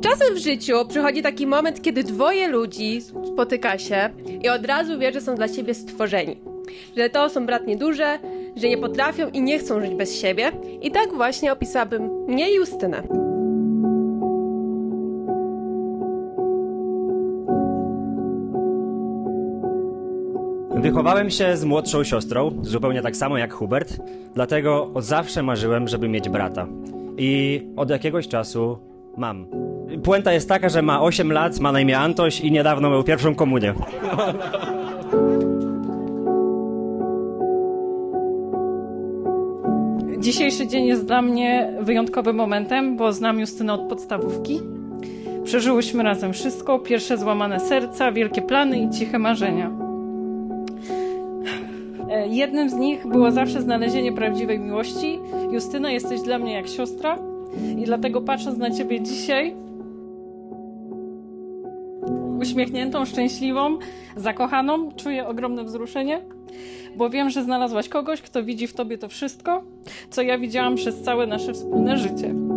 Czasem w życiu przychodzi taki moment, kiedy dwoje ludzi spotyka się i od razu wie, że są dla siebie stworzeni. Że to są bratnie duże, że nie potrafią i nie chcą żyć bez siebie. I tak właśnie opisałabym mnie i Justynę. Wychowałem się z młodszą siostrą, zupełnie tak samo jak Hubert, dlatego od zawsze marzyłem, żeby mieć brata. I od jakiegoś czasu mam. Puenta jest taka, że ma 8 lat, ma na imię Antoś i niedawno miał pierwszą komunię. Dzisiejszy dzień jest dla mnie wyjątkowym momentem, bo znam Justynę od podstawówki. Przeżyłyśmy razem wszystko: pierwsze złamane serca, wielkie plany i ciche marzenia. E, Jednym z nich było zawsze znalezienie prawdziwej miłości. Justyna, jesteś dla mnie jak siostra, i dlatego patrząc na ciebie dzisiaj, uśmiechniętą, szczęśliwą, zakochaną, czuję ogromne wzruszenie, bo wiem, że znalazłaś kogoś, kto widzi w tobie to wszystko, co ja widziałam przez całe nasze wspólne życie.